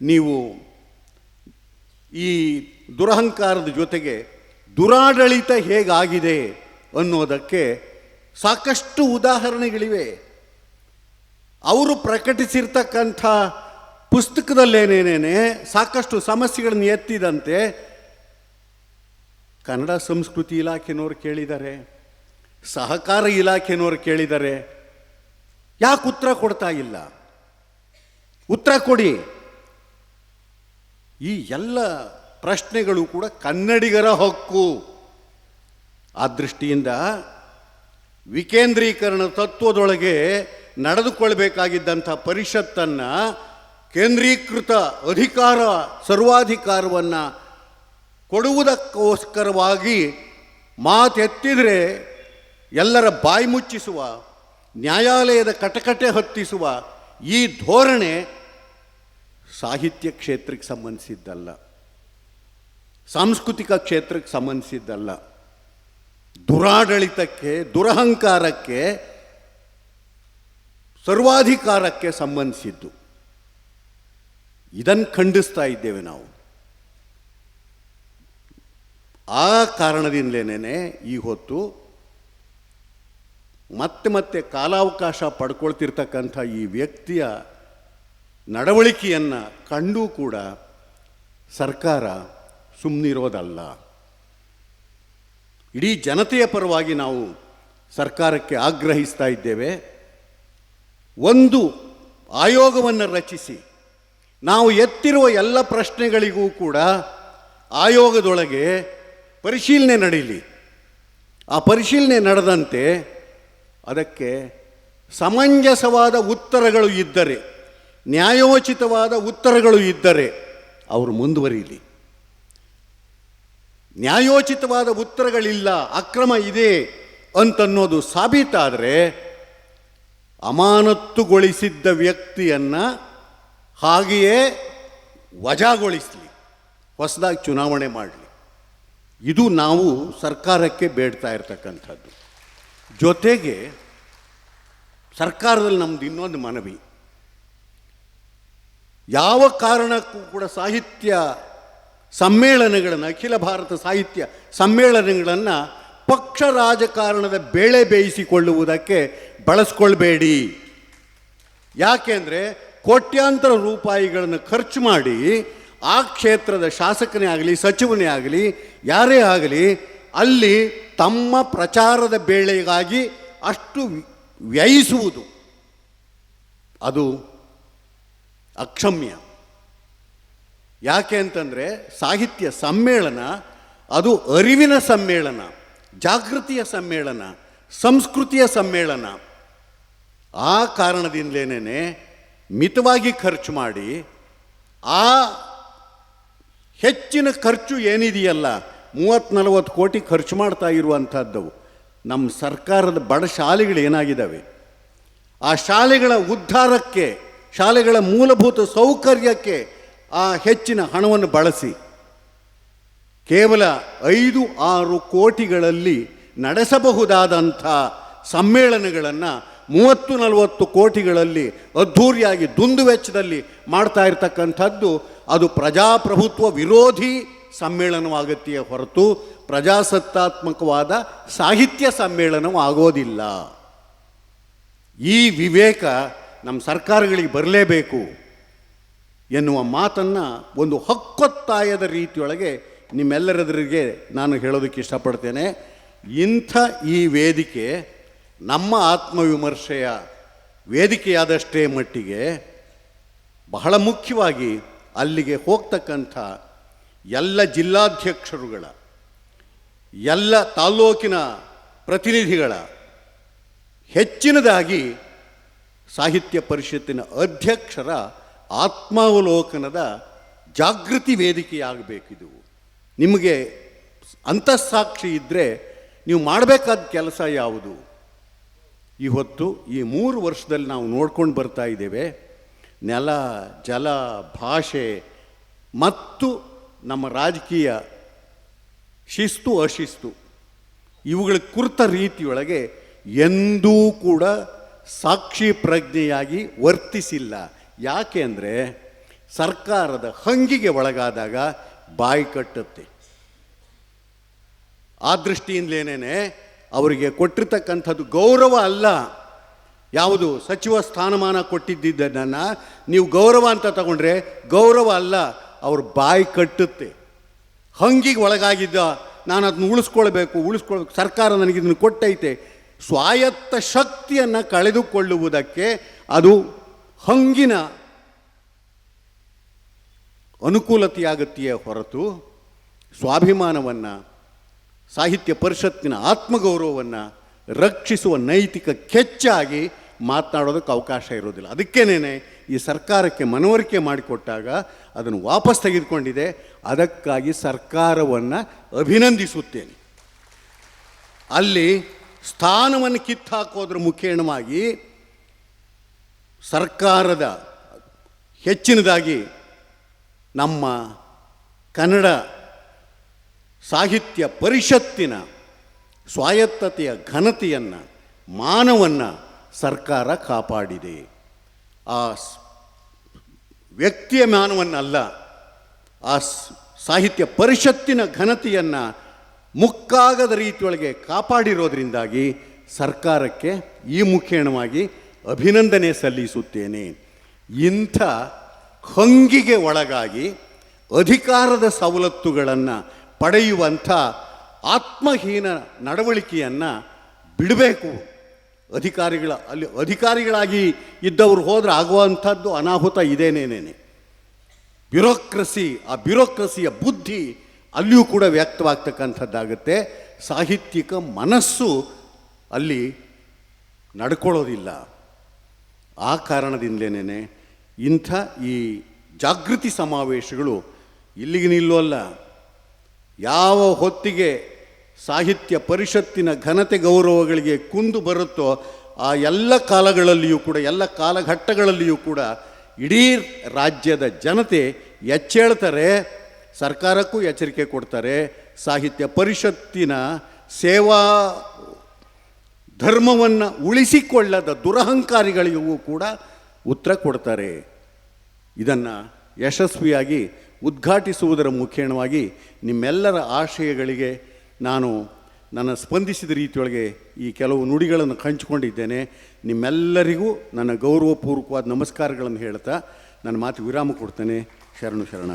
ನೀವು ಈ ದುರಹಂಕಾರದ ಜೊತೆಗೆ ದುರಾಡಳಿತ ಹೇಗಾಗಿದೆ ಅನ್ನೋದಕ್ಕೆ ಸಾಕಷ್ಟು ಉದಾಹರಣೆಗಳಿವೆ. ಅವರು ಪ್ರಕಟಿಸಿರ್ತಕ್ಕಂಥ ಪುಸ್ತಕದಲ್ಲೇನೇನೇ ಸಾಕಷ್ಟು ಸಮಸ್ಯೆಗಳನ್ನು ಎತ್ತಿದಂತೆ ಕನ್ನಡ ಸಂಸ್ಕೃತಿ ಇಲಾಖೆನವ್ರು ಕೇಳಿದ್ದಾರೆ, ಸಹಕಾರ ಇಲಾಖೆನವ್ರು ಕೇಳಿದ್ದಾರೆ. ಯಾಕೆ ಉತ್ತರ ಕೊಡ್ತಾ ಇಲ್ಲ? ಉತ್ತರ ಕೊಡಿ. ಈ ಎಲ್ಲ ಪ್ರಶ್ನೆಗಳು ಕೂಡ ಕನ್ನಡಿಗರ ಹಕ್ಕು. ಆ ದೃಷ್ಟಿಯಿಂದ ವಿಕೇಂದ್ರೀಕರಣ ತತ್ವದೊಳಗೆ ನಡೆದುಕೊಳ್ಬೇಕಾಗಿದ್ದಂಥ ಪರಿಷತ್ತನ್ನು ಕೇಂದ್ರೀಕೃತ ಅಧಿಕಾರ ಸರ್ವಾಧಿಕಾರವನ್ನು ಕೊಡುವುದಕ್ಕೋಸ್ಕರವಾಗಿ ಮಾತೆತ್ತಿದರೆ ಎಲ್ಲರ ಬಾಯಿ ಮುಚ್ಚಿಸುವ, ನ್ಯಾಯಾಲಯದ ಕಟಕಟೆ ಹತ್ತಿಸುವ ಈ ಧೋರಣೆ ಸಾಹಿತ್ಯ ಕ್ಷೇತ್ರಕ್ಕೆ ಸಂಬಂಧಿಸಿದ್ದಲ್ಲ. ಸಾಂಸ್ಕೃತಿಕ ಕ್ಷೇತ್ರಕ್ಕೆ ಸಂಬಂಧಿಸಿದ್ದಲ್ಲ. ದುರಾಡಳಿತಕ್ಕೆ, ದುರಹಂಕಾರಕ್ಕೆ, ಸರ್ವಾಧಿಕಾರಕ್ಕೆ ಸಂಬಂಧಿಸಿದ್ದು. ಇದನ್ನು ಖಂಡಿಸ್ತಾ ಇದ್ದೇವೆ ನಾವು. ಆ ಕಾರಣದಿಂದಲೇ ಈ ಹೊತ್ತು ಮತ್ತೆ ಮತ್ತೆ ಕಾಲಾವಕಾಶ ಪಡ್ಕೊಳ್ತಿರ್ತಕ್ಕಂಥ ಈ ವ್ಯಕ್ತಿಯ ನಡವಳಿಕೆಯನ್ನು ಕಂಡೂ ಕೂಡ ಸರ್ಕಾರ ಸುಮ್ಮನಿರೋದಲ್ಲ ಇಡೀ ಜನತೆಯ ಪರವಾಗಿ ನಾವು ಸರ್ಕಾರಕ್ಕೆ ಆಗ್ರಹಿಸ್ತಾ ಇದ್ದೇವೆ. ಒಂದು ಆಯೋಗವನ್ನು ರಚಿಸಿ. ನಾವು ಎತ್ತಿರುವ ಎಲ್ಲ ಪ್ರಶ್ನೆಗಳಿಗೂ ಕೂಡ ಆಯೋಗದೊಳಗೆ ಪರಿಶೀಲನೆ ನಡೀಲಿ. ಆ ಪರಿಶೀಲನೆ ನಡೆದಂತೆ ಅದಕ್ಕೆ ಸಮಂಜಸವಾದ ಉತ್ತರಗಳು ಇದ್ದರೆ ನ್ಯಾಯೋಚಿತವಾದ ಉತ್ತರಗಳು ಇದ್ದರೆ ಅವರು ಮುಂದುವರಿಯಲಿ. ನ್ಯಾಯೋಚಿತವಾದ ಉತ್ತರಗಳಿಲ್ಲ, ಅಕ್ರಮ ಇದೆ ಅಂತನ್ನೋದು ಸಾಬೀತಾದರೆ ಅಮಾನತ್ತುಗೊಳಿಸಿದ್ದ ವ್ಯಕ್ತಿಯನ್ನು ಹಾಗೆಯೇ ವಜಾಗೊಳಿಸಲಿ, ಹೊಸದಾಗಿ ಚುನಾವಣೆ ಮಾಡಲಿ. ಇದು ನಾವು ಸರ್ಕಾರಕ್ಕೆ ಬೇಡ್ತಾ ಇರತಕ್ಕಂಥದ್ದು. ಜೊತೆಗೆ ಸರ್ಕಾರದಲ್ಲಿ ನಮ್ದು ಇನ್ನೊಂದು ಮನವಿ. ಯಾವ ಕಾರಣಕ್ಕೂ ಕೂಡ ಸಾಹಿತ್ಯ ಸಮ್ಮೇಳನಗಳನ್ನು, ಅಖಿಲ ಭಾರತ ಸಾಹಿತ್ಯ ಸಮ್ಮೇಳನಗಳನ್ನು ಪಕ್ಷ ರಾಜಕಾರಣದ ಬೇಳೆ ಬೇಯಿಸಿಕೊಳ್ಳುವುದಕ್ಕೆ ಬಳಸ್ಕೊಳ್ಬೇಡಿ. ಯಾಕೆಂದರೆ ಕೋಟ್ಯಾಂತರ ರೂಪಾಯಿಗಳನ್ನು ಖರ್ಚು ಮಾಡಿ ಆ ಕ್ಷೇತ್ರದ ಶಾಸಕನೇ ಆಗಲಿ, ಸಚಿವನೇ ಆಗಲಿ, ಯಾರೇ ಆಗಲಿ, ಅಲ್ಲಿ ತಮ್ಮ ಪ್ರಚಾರದ ಬೇಳೆಗಾಗಿ ಅಷ್ಟು ವ್ಯಯಿಸುವುದು. ಅದು ಅಕ್ಷಮ್ಯ. ಯಾಕೆ ಅಂತಂದರೆ ಸಾಹಿತ್ಯ ಸಮ್ಮೇಳನ, ಅದು ಅರಿವಿನ ಸಮ್ಮೇಳನ, ಜಾಗೃತಿಯ ಸಮ್ಮೇಳನ, ಸಂಸ್ಕೃತಿಯ ಸಮ್ಮೇಳನ. ಆ ಕಾರಣದಿಂದಲೇನೇ ಮಿತವಾಗಿ ಖರ್ಚು ಮಾಡಿ, ಆ ಹೆಚ್ಚಿನ ಖರ್ಚು ಏನಿದೆಯಲ್ಲ, ಮೂವತ್ತು ನಲವತ್ತು ಕೋಟಿ ಖರ್ಚು ಮಾಡ್ತಾ ಇರುವಂಥದ್ದು ನಮ್ಮ ಸರ್ಕಾರದ ಬಡ ಶಾಲೆಗಳು ಏನಾಗಿದ್ದಾವೆ? ಆ ಶಾಲೆಗಳ ಉದ್ಧಾರಕ್ಕೆ ಶಾಲೆಗಳ ಮೂಲಭೂತ ಸೌಕರ್ಯಕ್ಕೆ ಆ ಹೆಚ್ಚಿನ ಹಣವನ್ನು ಬಳಸಿ ಕೇವಲ ಐದು ಆರು ಕೋಟಿಗಳಲ್ಲಿ ನಡೆಸಬಹುದಾದಂಥ ಸಮ್ಮೇಳನಗಳನ್ನು ಮೂವತ್ತು ನಲವತ್ತು ಕೋಟಿಗಳಲ್ಲಿ ಅದ್ಧೂರಿಯಾಗಿ ದುಂದುವೆಚ್ಚದಲ್ಲಿ ಮಾಡ್ತಾ ಇರತಕ್ಕಂಥದ್ದು ಅದು ಪ್ರಜಾಪ್ರಭುತ್ವ ವಿರೋಧಿ ಸಮ್ಮೇಳನವಾಗತ್ತೆಯೇ ಹೊರತು ಪ್ರಜಾಸತ್ತಾತ್ಮಕವಾದ ಸಾಹಿತ್ಯ ಸಮ್ಮೇಳನವಾಗೋದಿಲ್ಲ. ಈ ವಿವೇಕ ನಮ್ಮ ಸರ್ಕಾರಗಳಿಗೆ ಬರಲೇಬೇಕು ಎನ್ನುವ ಮಾತನ್ನು ಒಂದು ಹಕ್ಕೊತ್ತಾಯದ ರೀತಿಯೊಳಗೆ ನಿಮ್ಮೆಲ್ಲರದ್ರಿಗೆ ನಾನು ಹೇಳೋದಕ್ಕೆ ಇಷ್ಟಪಡ್ತೇನೆ. ಇಂಥ ಈ ವೇದಿಕೆ ನಮ್ಮ ಆತ್ಮವಿಮರ್ಶೆಯ ವೇದಿಕೆಯಾದಷ್ಟೇ ಮಟ್ಟಿಗೆ ಬಹಳ ಮುಖ್ಯವಾಗಿ ಅಲ್ಲಿಗೆ ಹೋಗ್ತಕ್ಕಂಥ ಎಲ್ಲ ಜಿಲ್ಲಾಧ್ಯಕ್ಷರುಗಳ, ಎಲ್ಲ ತಾಲ್ಲೂಕಿನ ಪ್ರತಿನಿಧಿಗಳ ಹೆಚ್ಚಿನದಾಗಿ ಸಾಹಿತ್ಯ ಪರಿಷತ್ತಿನ ಅಧ್ಯಕ್ಷರ ಆತ್ಮಾವಲೋಕನದ ಜಾಗೃತಿ ವೇದಿಕೆಯಾಗಬೇಕಿದು. ನಿಮಗೆ ಅಂತಃಸಾಕ್ಷಿ ಇದ್ದರೆ ನೀವು ಮಾಡಬೇಕಾದ ಕೆಲಸ ಯಾವುದು? ಇವತ್ತು ಈ ಮೂರು ವರ್ಷದಲ್ಲಿ ನಾವು ನೋಡ್ಕೊಂಡು ಬರ್ತಾ ಇದ್ದೇವೆ. ನೆಲ, ಜಲ, ಭಾಷೆ ಮತ್ತು ನಮ್ಮ ರಾಜಕೀಯ ಶಿಸ್ತು, ಅಶಿಸ್ತು. ಇವುಗಳ ಕುರಿತ ರೀತಿಯೊಳಗೆ ಎಂದೂ ಕೂಡ ಸಾಕ್ಷಿ ಪ್ರಜ್ಞೆಯಾಗಿ ವರ್ತಿಸಿಲ್ಲ. ಯಾಕೆ ಅಂದರೆ ಸರ್ಕಾರದ ಹಂಗಿಗೆ ಒಳಗಾದಾಗ ಬಾಯಿ ಕಟ್ಟುತ್ತೆ. ಆ ದೃಷ್ಟಿಯಿಂದಲೇನೇ ಅವರಿಗೆ ಕೊಟ್ಟಿರ್ತಕ್ಕಂಥದ್ದು ಗೌರವ ಅಲ್ಲ. ಯಾವುದು ಸಚಿವ ಸ್ಥಾನಮಾನ ಕೊಟ್ಟಿದ್ದನ್ನು ನೀವು ಗೌರವ ಅಂತ ತಗೊಂಡ್ರೆ ಗೌರವ ಅಲ್ಲ, ಅವ್ರ ಬಾಯಿ ಕಟ್ಟುತ್ತೆ. ಹಂಗಿಗೆ ಒಳಗಾಗಿದ್ದ ನಾನು ಅದನ್ನ ಉಳಿಸ್ಕೊಳ್ಬೇಕು ಉಳಿಸ್ಕೊಳ್ಬೇಕು. ಸರ್ಕಾರ ನನಗೆ ಇದನ್ನು ಕೊಟ್ಟೈತೆ. ಸ್ವಾಯತ್ತ ಶಕ್ತಿಯನ್ನು ಕಳೆದುಕೊಳ್ಳುವುದಕ್ಕೆ ಅದು ಹಂಗಿನ ಅನುಕೂಲತೆಯಾಗತ್ತೆಯೇ ಹೊರತು ಸ್ವಾಭಿಮಾನವನ್ನು, ಸಾಹಿತ್ಯ ಪರಿಷತ್ತಿನ ಆತ್ಮಗೌರವವನ್ನು ರಕ್ಷಿಸುವ ನೈತಿಕ ಕೆಚ್ಚಾಗಿ ಮಾತನಾಡೋದಕ್ಕೆ ಅವಕಾಶ ಇರೋದಿಲ್ಲ. ಅದಕ್ಕೇನೆ ಈ ಸರ್ಕಾರಕ್ಕೆ ಮನವರಿಕೆ ಮಾಡಿಕೊಟ್ಟಾಗ ಅದನ್ನು ವಾಪಸ್ ತೆಗೆದುಕೊಂಡಿದೆ. ಅದಕ್ಕಾಗಿ ಸರ್ಕಾರವನ್ನು ಅಭಿನಂದಿಸುತ್ತೇನೆ. ಅಲ್ಲಿ ಸ್ಥಾನವನ್ನು ಕಿತ್ತಾಕೋದ್ರ ಮುಖೇಣವಾಗಿ ಸರ್ಕಾರದ ಹೆಚ್ಚಿನದಾಗಿ ನಮ್ಮ ಕನ್ನಡ ಸಾಹಿತ್ಯ ಪರಿಷತ್ತಿನ ಸ್ವಾಯತ್ತತೆಯ ಘನತೆಯನ್ನು, ಮಾನವನ್ನು ಸರ್ಕಾರ ಕಾಪಾಡಿದೆ. ಆ ವ್ಯಕ್ತಿಯ ಮಾನವನ್ನಲ್ಲ, ಆ ಸಾಹಿತ್ಯ ಪರಿಷತ್ತಿನ ಘನತೆಯನ್ನು ಮುಕ್ಕಾಗದ ರೀತಿಯೊಳಗೆ ಕಾಪಾಡಿರೋದ್ರಿಂದಾಗಿ ಸರ್ಕಾರಕ್ಕೆ ಈ ಮುಖೇಣವಾಗಿ ಅಭಿನಂದನೆ ಸಲ್ಲಿಸುತ್ತೇನೆ. ಇಂಥ ಹಂಗಿಗೆ ಒಳಗಾಗಿ ಅಧಿಕಾರದ ಸವಲತ್ತುಗಳನ್ನು ಪಡೆಯುವಂಥ ಆತ್ಮಹೀನ ನಡವಳಿಕೆಯನ್ನು ಬಿಡಬೇಕು. ಅಧಿಕಾರಿಗಳ, ಅಲ್ಲಿ ಅಧಿಕಾರಿಗಳಾಗಿ ಇದ್ದವರು ಹೋದರೆ ಆಗುವಂಥದ್ದು ಅನಾಹುತ ಇದೇನೇನೇನೆ ಬ್ಯೂರೋಕ್ರಸಿ, ಆ ಬ್ಯೂರೋಕ್ರಸಿಯ ಬುದ್ಧಿ ಅಲ್ಲಿಯೂ ಕೂಡ ವ್ಯಕ್ತವಾಗ್ತಕ್ಕಂಥದ್ದಾಗುತ್ತೆ. ಸಾಹಿತ್ಯಿಕ ಮನಸ್ಸು ಅಲ್ಲಿ ನಡ್ಕೊಳ್ಳೋದಿಲ್ಲ. ಆ ಕಾರಣದಿಂದಲೇ ಇಂಥ ಈ ಜಾಗೃತಿ ಸಮಾವೇಶಗಳು ಇಲ್ಲಿಗೆ ನಿಲ್ಲೋಲ್ಲ ಯಾವ ಹೊತ್ತಿಗೆ ಸಾಹಿತ್ಯ ಪರಿಷತ್ತಿನ ಘನತೆ ಗೌರವಗಳಿಗೆ ಕುಂದು ಬರುತ್ತೋ ಆ ಎಲ್ಲ ಕಾಲಗಳಲ್ಲಿಯೂ ಕೂಡ, ಎಲ್ಲ ಕಾಲಘಟ್ಟಗಳಲ್ಲಿಯೂ ಕೂಡ ಇಡೀ ರಾಜ್ಯದ ಜನತೆ ಎಚ್ಚೇಳ್ತಾರೆ. ಸರ್ಕಾರಕ್ಕೂ ಎಚ್ಚರಿಕೆ ಕೊಡ್ತಾರೆ. ಸಾಹಿತ್ಯ ಪರಿಷತ್ತಿನ ಸೇವಾ ಧರ್ಮವನ್ನು ಉಳಿಸಿಕೊಳ್ಳದ ದುರಹಂಕಾರಿಗಳಿಗೂ ಕೂಡ ಉತ್ತರ ಕೊಡ್ತಾರೆ. ಇದನ್ನು ಯಶಸ್ವಿಯಾಗಿ ಉದ್ಘಾಟಿಸುವುದರ ಮುಖೇಣವಾಗಿ ನಿಮ್ಮೆಲ್ಲರ ಆಶಯಗಳಿಗೆ ನಾನು ನನ್ನ ಸ್ಪಂದಿಸಿದ ರೀತಿಯೊಳಗೆ ಈ ಕೆಲವು ನುಡಿಗಳನ್ನು ಹಂಚಿಕೊಂಡಿದ್ದೇನೆ. ನಿಮ್ಮೆಲ್ಲರಿಗೂ ನನ್ನ ಗೌರವಪೂರ್ವಕವಾದ ನಮಸ್ಕಾರಗಳನ್ನು ಹೇಳ್ತಾ ನನ್ನ ಮಾತು ವಿರಾಮ ಕೊಡ್ತೇನೆ. ಶರಣು ಶರಣ